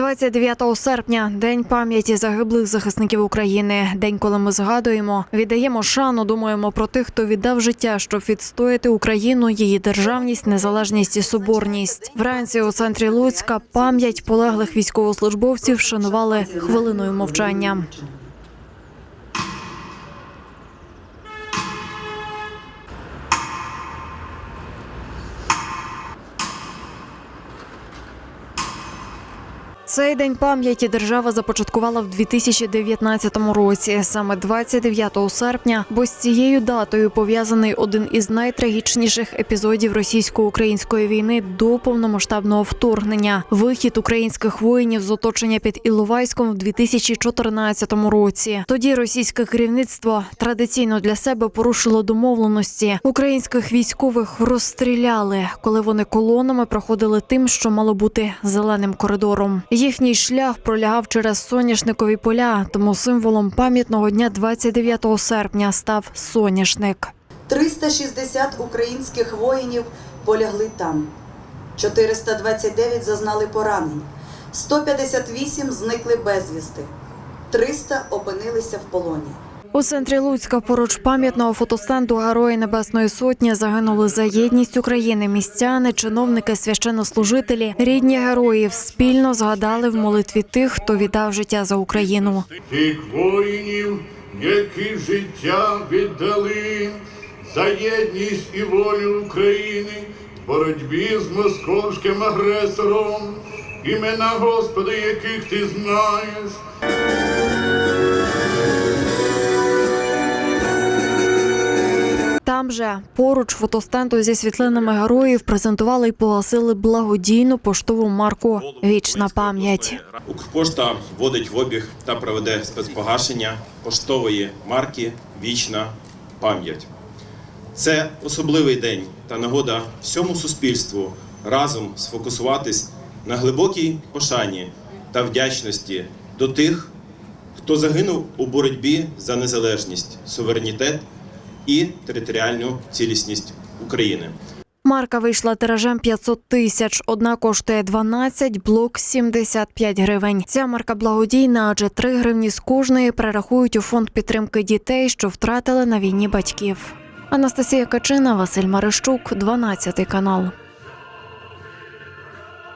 29 серпня день пам'яті загиблих захисників України. День, коли ми згадуємо, віддаємо шану, думаємо про тих, хто віддав життя, щоб відстояти Україну, її державність, незалежність і соборність. Вранці у центрі Луцька пам'ять полеглих військовослужбовців шанували хвилиною мовчання. Цей день пам'яті держава започаткувала в 2019 році, саме 29 серпня, бо з цією датою пов'язаний один із найтрагічніших епізодів російсько-української війни до повномасштабного вторгнення вихід українських воїнів з оточення під Іловайськом в 2014 році. Тоді російське керівництво традиційно для себе порушило домовленості. Українських військових розстріляли, коли вони колонами проходили тим, що мало бути зеленим коридором. Їхній шлях пролягав через соняшникові поля, тому символом пам'ятного дня 29 серпня став соняшник. 360 українських воїнів полягли там. 429 зазнали поранень. 158 зникли безвісти. 300 опинилися в полоні. У центрі Луцька поруч пам'ятного фотостенду Герої Небесної Сотні загинули за єдність України. Містяни, чиновники, священнослужителі, рідні героїв спільно згадали в молитві тих, хто віддав життя за Україну. тих воїнів, які життя віддали за єдність і волю України в боротьбі з московським агресором, імена Господа, яких ти знаєш. Там же поруч фотостенду зі світлинами героїв презентували і погасили благодійну поштову марку Вічна пам'ять. Укрпошта вводить в обіг та проведе спецпогашення поштової марки Вічна пам'ять. Це особливий день та нагода всьому суспільству разом сфокусуватись на глибокій пошані та вдячності до тих, хто загинув у боротьбі за незалежність, суверенітет і територіальну цілісність України. Марка вийшла тиражем 500 тисяч. Одна коштує 12, блок 75 гривень. Ця марка благодійна, адже 3 гривні з кожної перерахують у фонд підтримки дітей, що втратили на війні батьків. Анастасія Качина, Василь Марищук, 12 канал.